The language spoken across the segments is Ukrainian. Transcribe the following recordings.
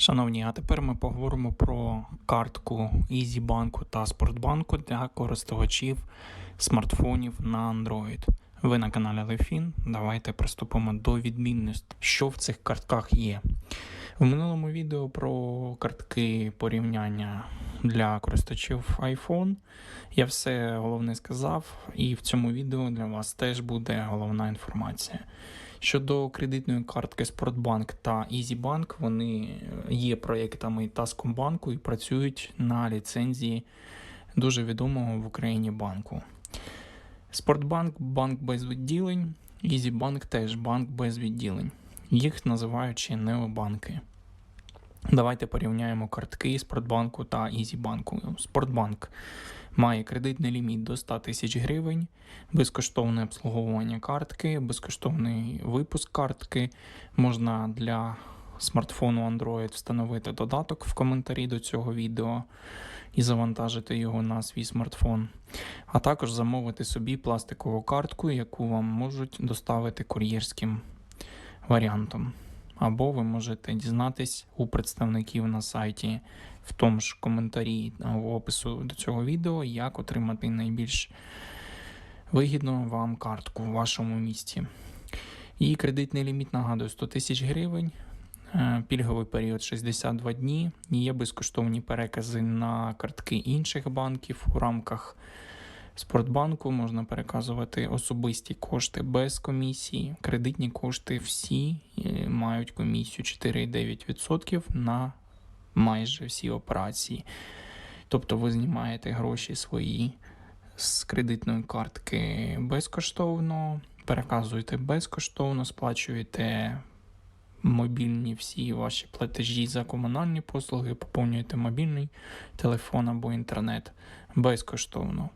Шановні, а тепер ми поговоримо про картку EasyBank та Спортбанку для користувачів смартфонів на Android. Ви на каналі Лефін. Давайте приступимо до відмінностей, що в цих картках є. В минулому відео про картки порівняння для користувачів iPhone я все головне сказав, і в цьому відео для вас теж буде головна інформація. Щодо кредитної картки Спортбанк та EasyBank, вони є проєктами Таскомбанку і працюють на ліцензії дуже відомого в Україні банку. Спортбанк банк без відділень, EasyBank теж банк без відділень. Їх називають ще необанки. Давайте порівняємо картки Спортбанку та EasyBank. Спортбанк має кредитний ліміт до 100 тисяч гривень, безкоштовне обслуговування картки, безкоштовний випуск картки. Можна для смартфону Android встановити додаток в коментарі до цього відео і завантажити його на свій смартфон, а також замовити собі пластикову картку, яку вам можуть доставити кур'єрським варіантом. Або ви можете дізнатись у представників на сайті в тому ж коментарі в опису до цього відео, як отримати найбільш вигідну вам картку в вашому місті. Її кредитний ліміт нагадую 100 тисяч гривень, е, пільговий період 62 дні. Є безкоштовні перекази на картки інших банків у рамках. Спортбанку можна переказувати особисті кошти без комісії. Кредитні кошти всі е, мають комісію 4,9% на майже всі операції. Тобто ви знімаєте гроші свої з кредитної картки безкоштовно, переказуєте безкоштовно, сплачуєте мобільні всі ваші платежі за комунальні послуги, поповнюєте мобільний телефон або інтернет безкоштовно.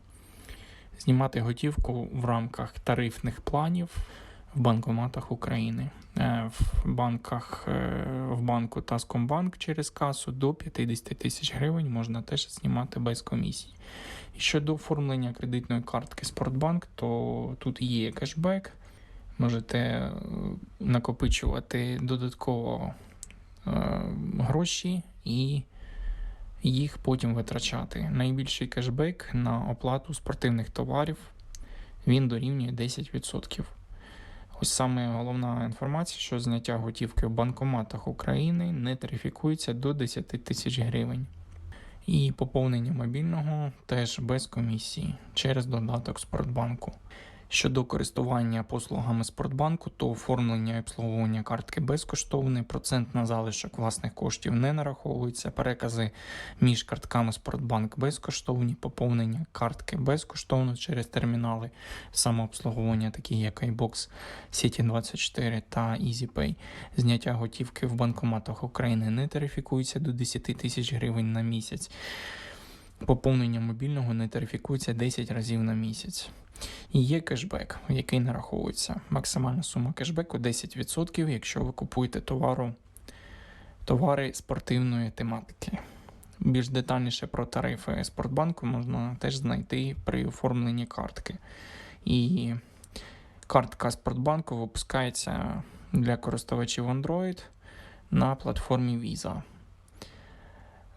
Знімати готівку в рамках тарифних планів в банкоматах України. Е, В банках е, в банку Таскомбанк через касу до 50 тисяч гривень можна теж знімати без комісії. І щодо оформлення кредитної картки Спортбанк, то тут є кешбек. Можете е, накопичувати додатково гроші і їх потім витрачати. Найбільший кешбек на оплату спортивних товарів він дорівнює 10%. Ось саме головна інформація, що зняття готівки в банкоматах України не тарифікується до 10 тисяч гривень. І поповнення мобільного теж без комісії через додаток Спортбанку. Щодо користування послугами Спортбанку, то оформлення і обслуговування картки безкоштовне, процент на залишок власних коштів не нараховується, перекази між картками Спортбанк безкоштовні, поповнення картки безкоштовно через термінали самообслуговування, такі як iBox, City24 та EasyPay. Зняття готівки в банкоматах України не тарифікується до 10 тисяч гривень на місяць. Поповнення мобільного не тарифікується 10 разів на місяць. І є кешбек, який нараховується. Максимальна сума кешбеку 10%, якщо ви купуєте товару, товари спортивної тематики. Більш детальніше про тарифи Спортбанку можна теж знайти при оформленні картки. І картка Спортбанку випускається для користувачів Android на платформі Visa.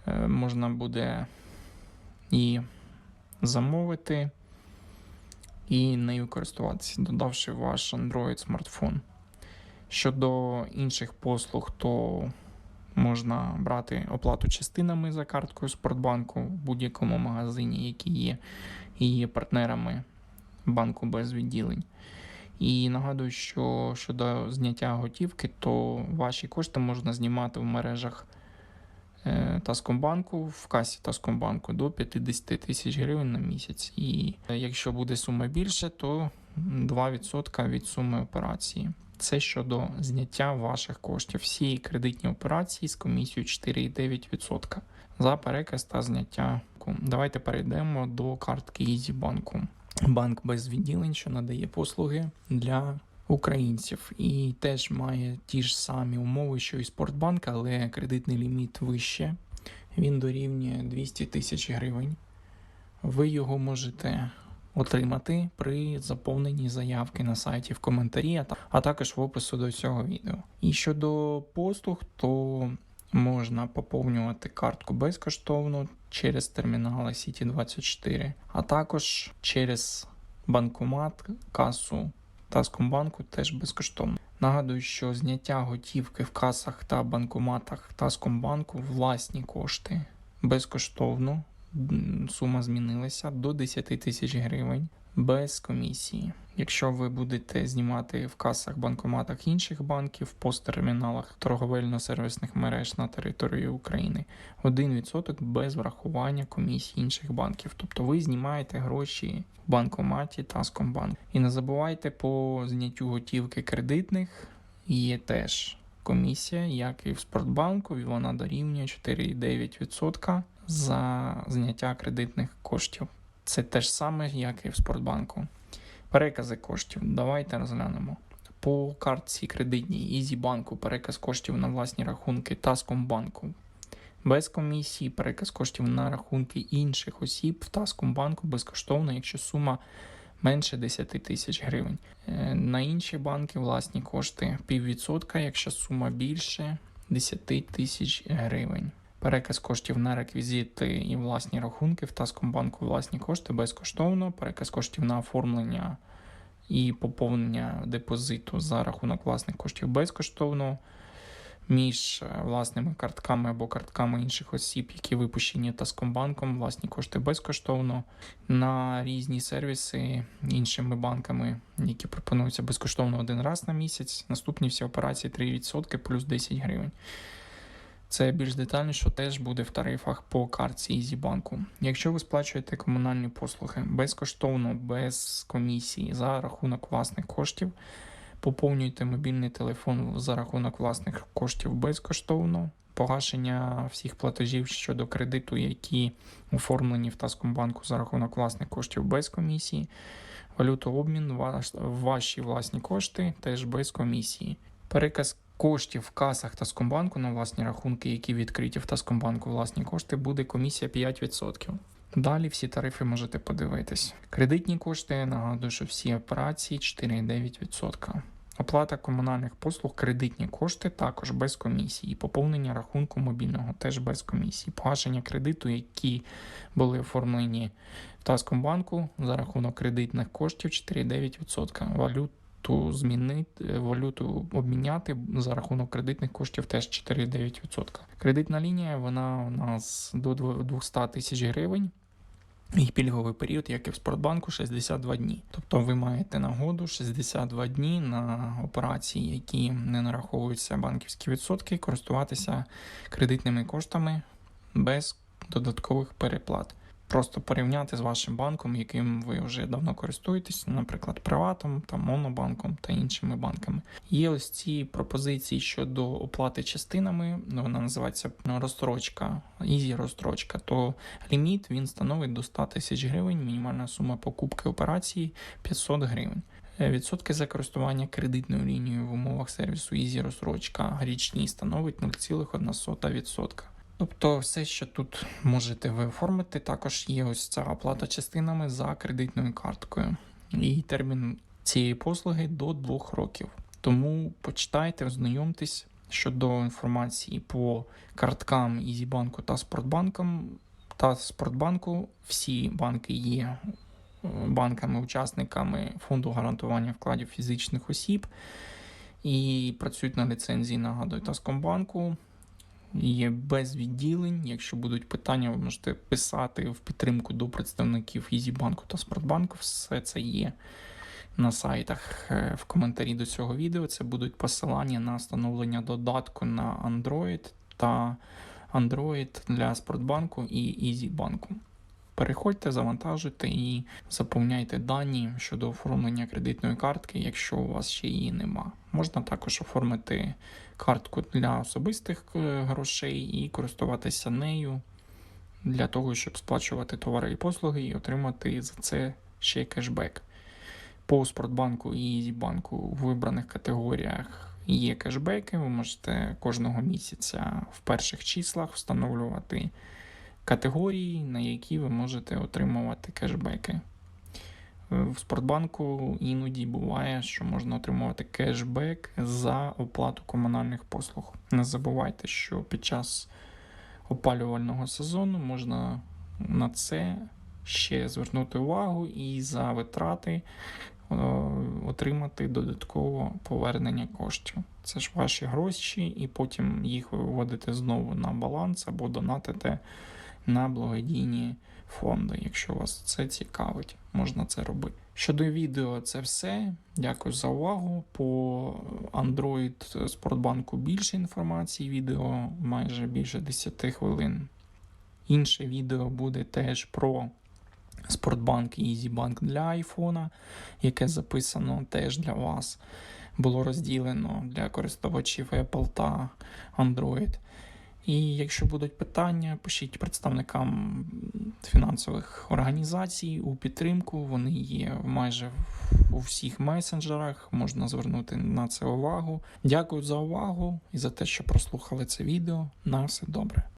Е, Можна буде її замовити і нею користуватися, додавши ваш Android смартфон. Щодо інших послуг, то можна брати оплату частинами за карткою Спортбанку в будь-якому магазині, які є, і є партнерами банку без відділень. І нагадую, що щодо зняття готівки, то ваші кошти можна знімати в мережах Таскомбанку в касі Таскомбанку до 50 тисяч гривень на місяць. І е, якщо буде сума більше, то 2% від суми операції. Це щодо зняття ваших коштів. Всі кредитні операції з комісією 4,9% за переказ та зняття. Давайте перейдемо до картки EasyBank. Банк без відділень, що надає послуги для українців, і теж має ті ж самі умови, що і Спортбанк, але кредитний ліміт вище. Він дорівнює 200 тисяч гривень. Ви його можете отримати при заповненні заявки на сайті в коментарі, а також в опису до цього відео. І щодо послуг, то можна поповнювати картку безкоштовно через термінали City24, а також через банкомат, касу Таскомбанку теж безкоштовно. Нагадую, що зняття готівки в касах та банкоматах Таскомбанку власні кошти безкоштовно. Сума змінилася до 10 тисяч гривень без комісії. Якщо ви будете знімати в касах банкоматах інших банків, посттерміналах торговельно-сервісних мереж на території України, 1% без врахування комісії інших банків. Тобто ви знімаєте гроші в банкоматі Таскомбанк. І не забувайте по зняттю готівки кредитних є теж комісія, як і в Спортбанку, і вона дорівнює 4,9% за зняття кредитних коштів. Це те ж саме, як і в Спортбанку. Перекази коштів. Давайте розглянемо. По картці кредитній Ізібанку переказ коштів на власні рахунки Таскомбанку. Без комісії переказ коштів на рахунки інших осіб в Таскомбанку безкоштовно, якщо сума менше 10 тисяч гривень. Е, На інші банки власні кошти піввідсотка, якщо сума більше 10 тисяч гривень. Переказ коштів на реквізити і власні рахунки в Таскомбанку власні кошти безкоштовно. Переказ коштів на оформлення і поповнення депозиту за рахунок власних коштів безкоштовно. Між е, власними картками або картками інших осіб, які випущені Таскомбанком, власні кошти безкоштовно на різні сервіси іншими банками, які пропонуються безкоштовно один раз на місяць. Наступні всі операції 3% плюс 10 гривень. Це більш детально, що теж буде в тарифах по картці Ізібанку. Якщо ви сплачуєте комунальні послуги безкоштовно, без комісії за рахунок власних коштів, поповнюєте мобільний телефон за рахунок власних коштів безкоштовно. Погашення всіх платежів щодо кредиту, які оформлені в Таскомбанку за рахунок власних коштів без комісії. Валютообмін, ваш, ваші власні кошти теж без комісії. Переказ коштів в касах Таскомбанку на власні рахунки, які відкриті в Таскомбанку власні кошти, буде комісія 5%. Далі всі тарифи можете подивитись. Кредитні кошти, нагадую, що всі операції 4,9%. Оплата комунальних послуг, кредитні кошти також без комісії. Поповнення рахунку мобільного теж без комісії. Погашення кредиту, які були оформлені в Таскомбанку за рахунок кредитних коштів 4,9%. Валют валюту змінити, валюту обміняти за рахунок кредитних коштів теж 4,9%. Кредитна лінія вона у нас до 200 тисяч гривень. І пільговий період, як і в Спортбанку, 62 дні. Тобто ви маєте нагоду 62 дні на операції, які не нараховуються банківські відсотки, користуватися кредитними коштами без додаткових переплат просто порівняти з вашим банком, яким ви вже давно користуєтесь, наприклад, приватом, там, монобанком та іншими банками. Є ось ці пропозиції щодо оплати частинами, вона називається розстрочка, ізі розстрочка, то ліміт він становить до 100 тисяч гривень, мінімальна сума покупки операції 500 гривень. Е, Відсотки за користування кредитною лінією в умовах сервісу Ізі розстрочка річні становить 0,1%. Тобто все, що тут можете ви оформити, також є ось ця оплата частинами за кредитною карткою. І термін цієї послуги до двох років. Тому почитайте, ознайомтесь щодо інформації по карткам Ізібанку та Спортбанком. Та Спортбанку всі банки є е, банками-учасниками фонду гарантування вкладів фізичних осіб і працюють на ліцензії, нагадую, Таскомбанку є без відділень. Якщо будуть питання, ви можете писати в підтримку до представників Ізібанку та Спортбанку. Все це є на сайтах е, в коментарі до цього відео. Це будуть посилання на встановлення додатку на Android та Android для Спортбанку і Ізібанку. Переходьте, завантажуйте і заповняйте дані щодо оформлення кредитної картки, якщо у вас ще її нема. Можна також оформити картку для особистих е, грошей і користуватися нею для того, щоб сплачувати товари і послуги і отримати за це ще кешбек. По Спортбанку і Ізібанку в вибраних категоріях є кешбеки. Ви можете кожного місяця в перших числах встановлювати категорії, на які ви можете отримувати кешбеки. Е, В Спортбанку іноді буває, що можна отримувати кешбек за оплату комунальних послуг. Не забувайте, що під час опалювального сезону можна на це ще звернути увагу і за витрати е, отримати додатково повернення коштів. Це ж ваші гроші, і потім їх ви виводите знову на баланс або донатите на благодійні фонди. Якщо вас це цікавить, можна це робити. Щодо відео, це все. Дякую за увагу. По Android Спортбанку більше інформації. Відео майже більше 10 хвилин. Інше відео буде теж про Спортбанк і EasyBank для айфона, яке записано теж для вас. Було розділено для користувачів Apple та Android. І якщо будуть питання, пишіть представникам фінансових організацій у підтримку. Вони є майже у всіх месенджерах. Можна звернути на це увагу. Дякую за увагу і за те, що прослухали це відео. На все добре.